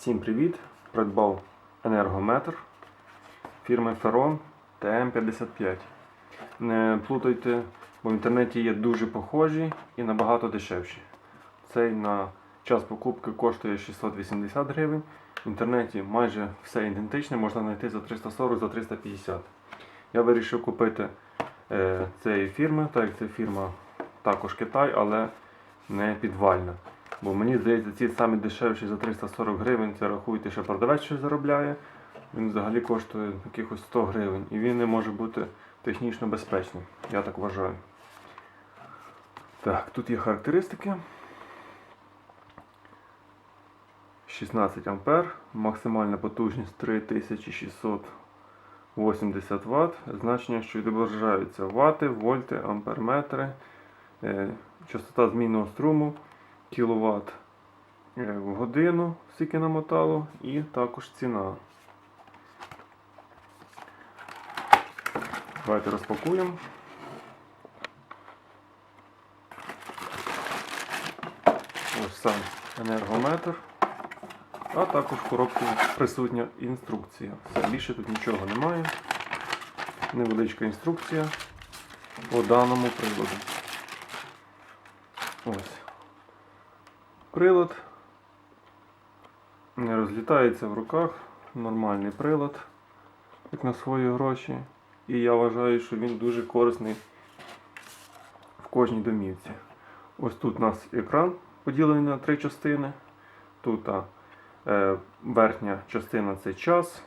Всім привіт! Придбав енергометр фірми Ferron TM55. Не плутайте, бо в інтернеті є дуже похожі і набагато дешевші. Цей на час покупки коштує 680 гривень. В інтернеті майже все ідентичне, можна знайти за 340 за 350. Я вирішив купити е, цієї фірми, так як це фірма також Китай, але не підвальна. Бо мені здається, ці самі дешевші за 340 гривень, це рахуйте, що продавець щось заробляє. Він взагалі коштує якихось 100 гривень. І він не може бути технічно безпечним. Я так вважаю. Так, тут є характеристики. 16 ампер, максимальна потужність 3680 Вт, значення, що відображаються вати, вольти, амперметри, е, частота змінного струму, кіловат е, в годину, скільки намотало, і також ціна. Давайте розпакуємо. Ось сам енергометр. А також в коробці присутня інструкція. Все, більше тут нічого немає. Невеличка інструкція по даному приладу. Ось. Прилад. Не розлітається в руках. Нормальний прилад, як на свої гроші. І я вважаю, що він дуже корисний в кожній домівці. Ось тут у нас екран поділений на три частини. Тут а, е, верхня частина це час,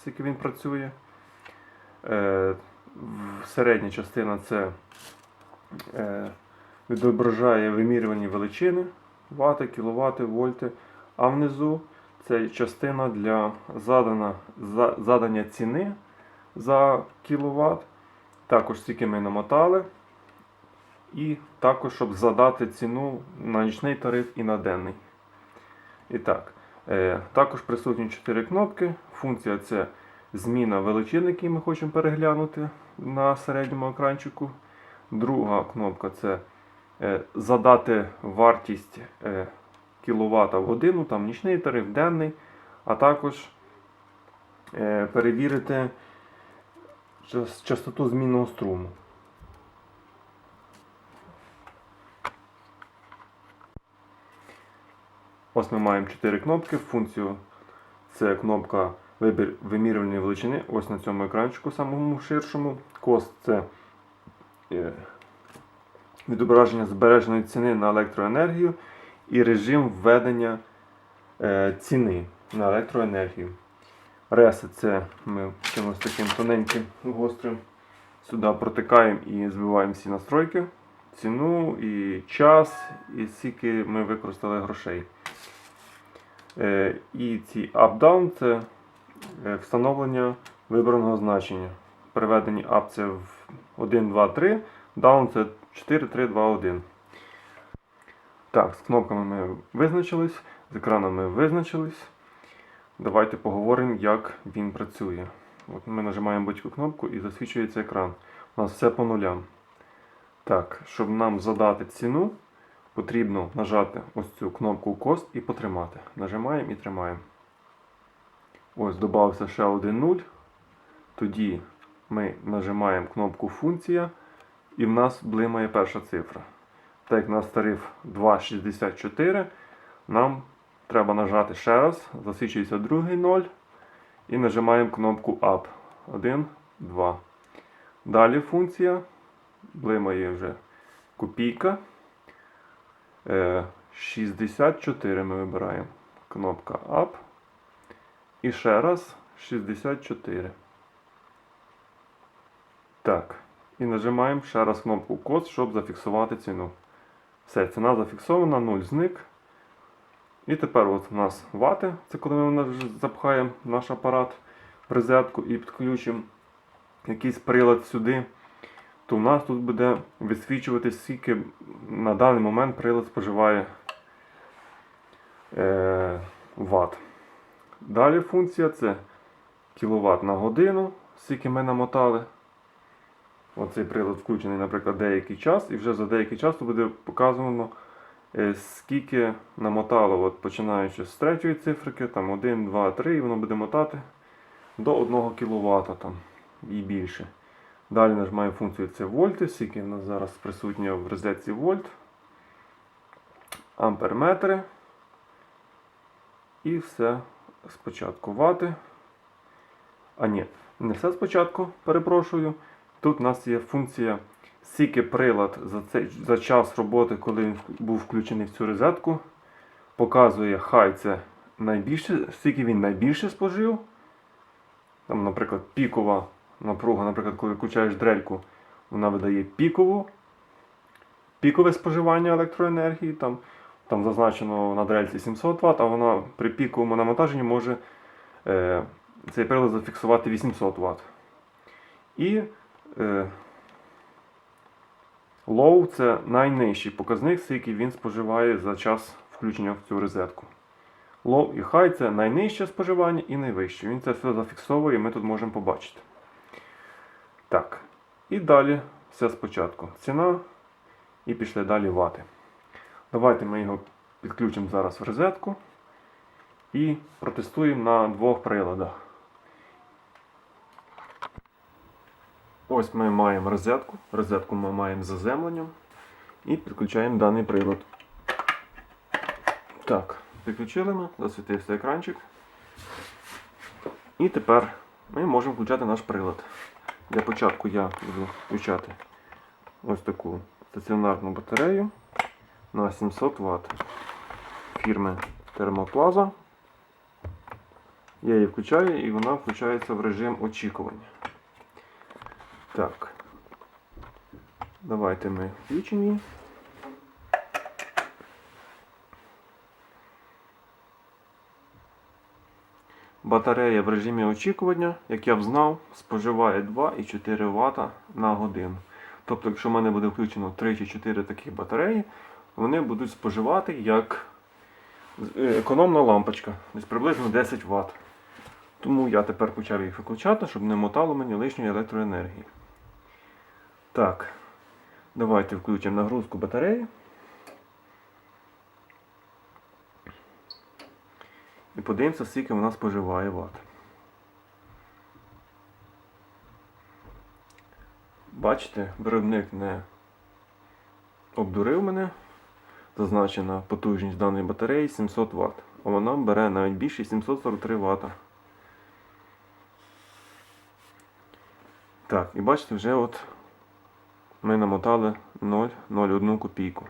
скільки він працює. Е, середня частина це е, відображає вимірювані величини, вати, кіловати, вольти. А внизу це частина для задана, за, задання ціни за кіловат. Також скільки ми намотали. І також, щоб задати ціну на нічний тариф і на денний. І так, е, також присутні 4 кнопки. Функція це зміна величин, які ми хочемо переглянути на середньому екранчику. Друга кнопка це задати вартість е, кіловата в годину, там нічний тариф, денний, а також е, перевірити частоту змінного струму. Ось ми маємо 4 кнопки. Функцію це кнопка вибір вимірювальної величини. Ось на цьому екранчику, самому ширшому. Кост це е, відображення збереженої ціни на електроенергію і режим введення е, ціни на електроенергію. Реси це ми чимось таким тоненьким гострим сюди протикаємо і збиваємо всі настройки, ціну і час, і скільки ми використали грошей. Е, і ці up-down це е, встановлення вибраного значення. Переведені up це в 1, 2, 3, down це 4, 3, 2, 1. Так, з кнопками ми визначились, з екраном ми визначились. Давайте поговоримо, як він працює. От ми нажимаємо будь-яку кнопку і засвічується екран. У нас все по нулям. Так, щоб нам задати ціну, потрібно нажати ось цю кнопку кост і потримати. Нажимаємо і тримаємо. Ось додався ще один 0. Тоді ми нажимаємо кнопку функція і в нас блимає перша цифра. Так як у нас тариф 2,64, нам треба нажати ще раз, засвічується другий 0 і нажимаємо кнопку Up. 1, 2. Далі функція. Блимає вже копійка. Е, 64 ми вибираємо. Кнопка Up. І ще раз 64. Так. І нажимаємо ще раз кнопку код, щоб зафіксувати ціну. Все, ціна зафіксована, 0 зник. І тепер от у нас вати, це коли ми запхаємо наш апарат в розетку і підключимо якийсь прилад сюди, то у нас тут буде висвічувати, скільки на даний момент прилад споживає е, ват. Далі функція це кіловат на годину, скільки ми намотали. Оцей прилад включений, наприклад, деякий час, і вже за деякий час буде показано, е, скільки намотало, от, починаючи з третьої цифрики, там 1, 2, 3, і воно буде мотати до 1 кВт там, і більше. Далі нажимаємо функцію це вольти, скільки в нас зараз присутньо в розетці вольт, амперметри. І все спочатку вати. А ні, не все спочатку, перепрошую. Тут у нас є функція, скільки прилад за, цей, за час роботи, коли він був включений в цю розетку, показує, хай це найбільше, скільки він найбільше спожив. Там, наприклад, пікова напруга, наприклад, коли включаєш дрельку, вона видає пікову, пікове споживання електроенергії. Там, там зазначено на дрельці 700 Вт, а вона при піковому навантаженні може е, цей прилад зафіксувати 800 Вт. І low це найнижчий показник, скільки він споживає за час включення в цю розетку. Low і high це найнижче споживання і найвище. Він це все зафіксовує, і ми тут можемо побачити. Так. І далі все спочатку. Ціна. І пішли далі вати. Давайте ми його підключимо зараз в розетку і протестуємо на двох приладах. Ось ми маємо розетку. Розетку ми маємо з заземленням і підключаємо даний прилад. Так, підключили ми, засвітився екранчик. І тепер ми можемо включати наш прилад. Для початку я буду включати ось таку стаціонарну батарею на 700 Вт фірми Термоплаза. Я її включаю і вона включається в режим очікування. Так. Давайте ми включимо її. Батарея в режимі очікування, як я б знав, споживає 2,4 Вт на годину. Тобто, якщо в мене буде включено 3 чи 4 таких батареї, вони будуть споживати як е, економна лампочка, десь приблизно 10 Вт. Тому я тепер почав їх виключати, щоб не мотало мені лишньої електроенергії. Так, давайте включимо нагрузку батареї. І подивимося, скільки вона споживає Вт. Бачите, виробник не обдурив мене. Зазначена потужність даної батареї 700 Вт. А вона бере навіть більше 743 Вт. Так, і бачите, вже от ми намотали 0,01 копійку.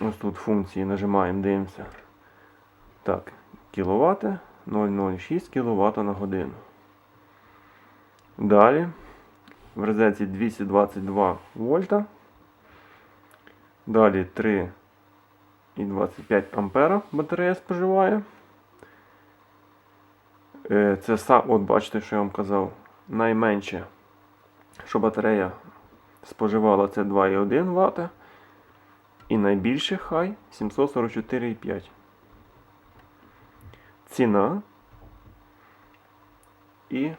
Ось тут функції нажимаємо, дивимося. Так, кіловат 0,06 кВт на годину. Далі в розетці 222 вольта. Далі 3,25 ампера батарея споживає. Е, Це от бачите, що я вам казав, найменше, що батарея споживала, це 2,1 Вт. І найбільше хай 744,5. Ціна і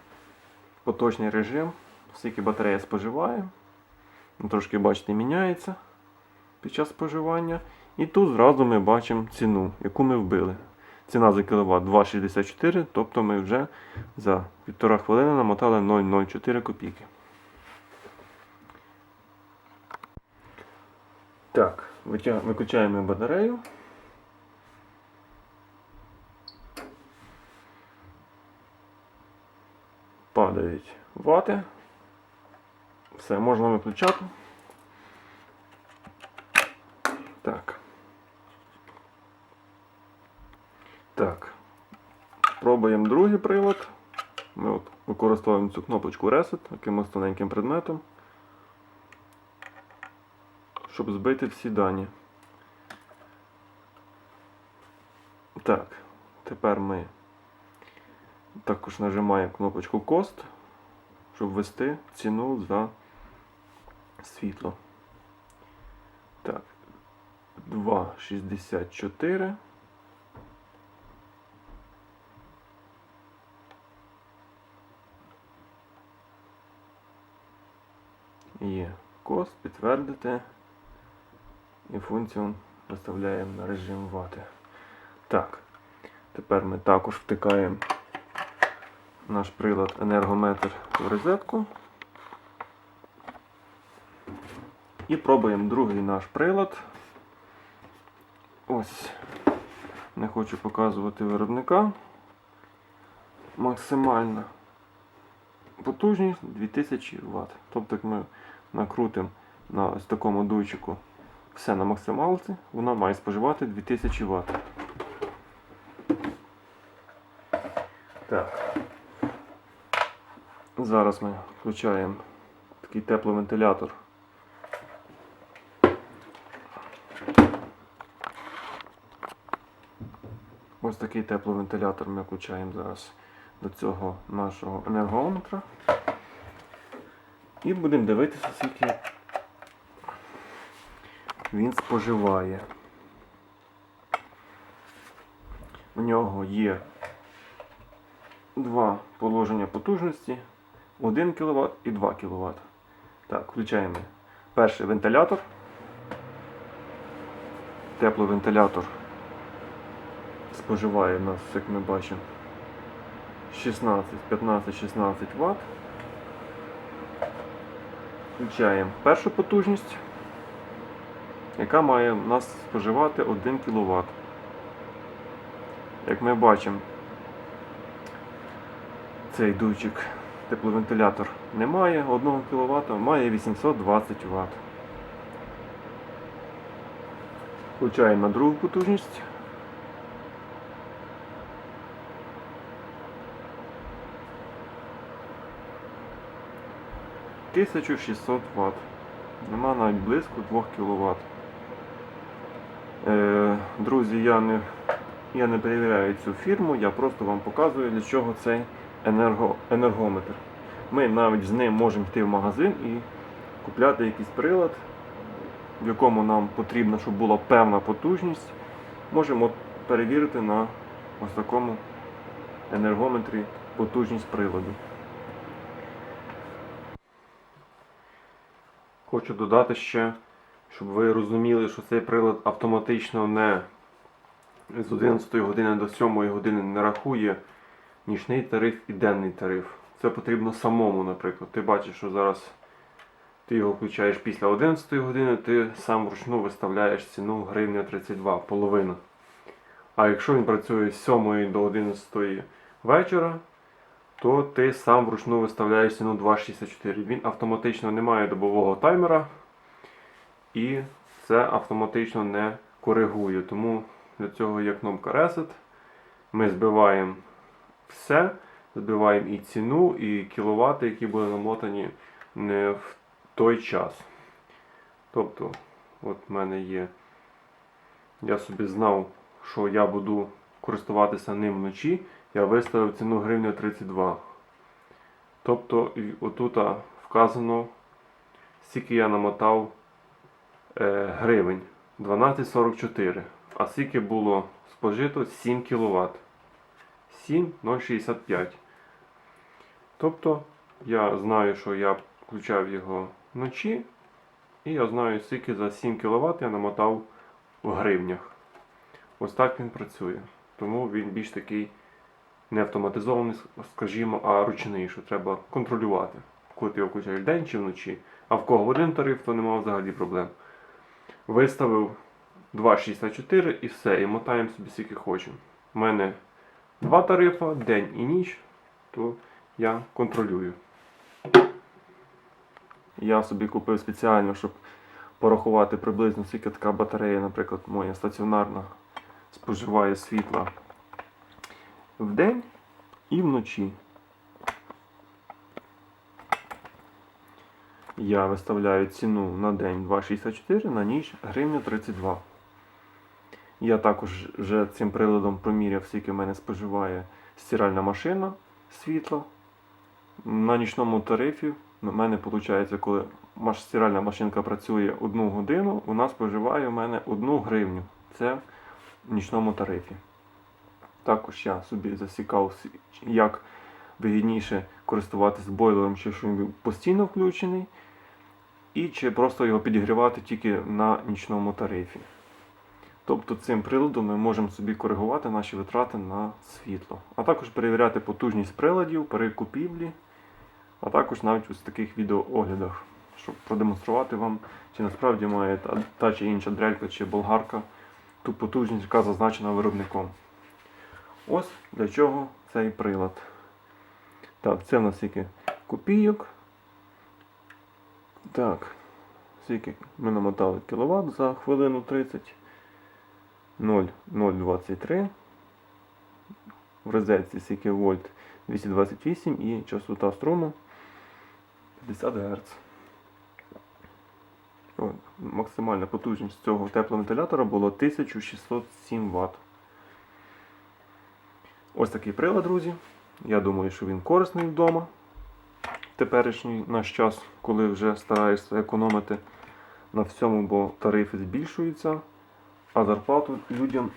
поточний режим, скільки батарея споживає. Ну, Трошки, бачите, міняється під час споживання. І тут зразу ми бачимо ціну, яку ми вбили. Ціна за кіловат 2,64, тобто ми вже за півтора хвилини намотали 0,04 копійки. Так, виключаємо батарею. Падають вати. Все, можна виключати. Так. Так. Пробуємо другий прилад. Ми от використовуємо цю кнопочку Reset якимось тоненьким предметом, щоб збити всі дані. Так, тепер ми також нажимаємо кнопочку Cost, щоб ввести ціну за світло. Так, 2,64. Є кост, підтвердити. І функцію виставляємо на режим вати. Так, тепер ми також втикаємо наш прилад енергометр в розетку. І пробуємо другий наш прилад. Ось. Не хочу показувати виробника. Максимальна потужність 2000 Вт. Тобто, ми накрутимо на ось такому дуйчику все на максималці, вона має споживати 2000 Вт. Так. Зараз ми включаємо такий тепловентилятор. Ось такий тепловентилятор ми включаємо зараз до цього нашого енергометра. І будемо дивитися, скільки він споживає. У нього є два положення потужності 1 кВт і 2 кВт. Так, включаємо перший вентилятор. Тепловентилятор споживає у нас, як ми бачимо, 16, 15, 16 Вт. Включаємо першу потужність, яка має у нас споживати 1 кВт. Як ми бачимо, цей дуйчик тепловентилятор не має 1 кВт, має 820 Вт. Включаємо на другу потужність. Тисячу 600 Вт. Нема навіть близько 2 кВт. Е, друзі, я не, я не перевіряю цю фірму, я просто вам показую, для чого цей енерго, енергометр. Ми навіть з ним можемо йти в магазин і купляти якийсь прилад, в якому нам потрібно, щоб була певна потужність. Можемо перевірити на ось такому енергометрі потужність приладу. Хочу додати ще, щоб ви розуміли, що цей прилад автоматично не з 11 години до 7 години не рахує нічний тариф і денний тариф. Це потрібно самому, наприклад. Ти бачиш, що зараз ти його включаєш після 11 години, ти сам вручну виставляєш ціну гривня 32, половина. А якщо він працює з 7 до 11 вечора, то ти сам вручну виставляєш ціну 2,64. Він автоматично не має добового таймера і це автоматично не коригує. Тому для цього є кнопка Reset. Ми збиваємо все, збиваємо і ціну, і кіловати, які були намотані не в той час. Тобто, от в мене є. Я собі знав, що я буду користуватися ним вночі. Я виставив ціну гривня 32. Тобто, отут вказано, скільки я намотав гривень 12,44. А скільки було спожито 7 кВт. 7,065. Тобто, я знаю, що я включав його вночі. І я знаю, скільки за 7 кВт я намотав в гривнях. Ось так він працює. Тому він більш такий не автоматизований, скажімо, а ручний, що треба контролювати, коли ти його включаєш вдень чи вночі. А в кого один тариф, то немає взагалі проблем. Виставив 2,64 і все, і мотаємо собі скільки хочемо. У мене два тарифи, день і ніч, то я контролюю. Я собі купив спеціально, щоб порахувати приблизно скільки така батарея, наприклад, моя стаціонарна споживає світла вдень і вночі. Я виставляю ціну на день 2,64, на ніч гривня 32. Я також вже цим приладом проміряв, скільки в мене споживає стиральна машина світла. На нічному тарифі у мене виходить, коли стиральна машинка працює одну годину, вона споживає у мене 1 гривню. Це в нічному тарифі. Також я собі засікав, як вигідніше користуватися бойлером, що він постійно включений. І чи просто його підігрівати тільки на нічному тарифі. Тобто цим приладом ми можемо собі коригувати наші витрати на світло, а також перевіряти потужність приладів при купівлі, а також навіть в таких відеооглядах, щоб продемонструвати вам, чи насправді має та, та чи інша дрелька чи болгарка ту потужність, яка зазначена виробником. Ось для чого цей прилад. Так, це в нас скільки копійок. Так, скільки ми намотали кіловат за хвилину 30. 0,023. В розетці скільки вольт 228 і частота струму 50 Гц. О, максимальна потужність цього тепловентилятора була 1607 Вт. Ось такий прилад, друзі. Я думаю, що він корисний вдома. Теперішній наш час, коли вже стараєшся економити на всьому, бо тарифи збільшуються, а зарплату людям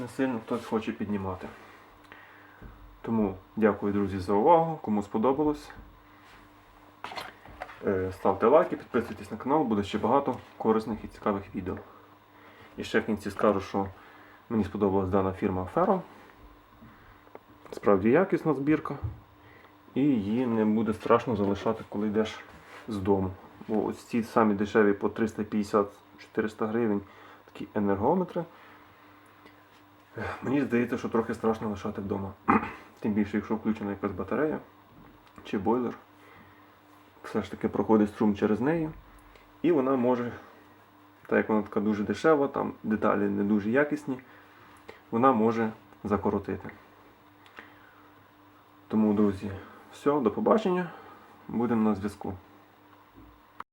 не сильно хтось хоче піднімати. Тому дякую, друзі, за увагу. Кому сподобалось. Е, Ставте лайки, підписуйтесь на канал, буде ще багато корисних і цікавих відео. І ще в кінці скажу, що мені сподобалась дана фірма Ferro. Справді якісна збірка. І її не буде страшно залишати, коли йдеш з дому. Бо ось ці самі дешеві по 350-400 гривень такі енергометри. Мені здається, що трохи страшно лишати вдома. Тим більше, якщо включена якась батарея чи бойлер все ж таки проходить струм через неї. І вона може, так як вона така дуже дешева, там деталі не дуже якісні, вона може закоротити. Тому, друзі, все, до побачення. Будемо на зв'язку.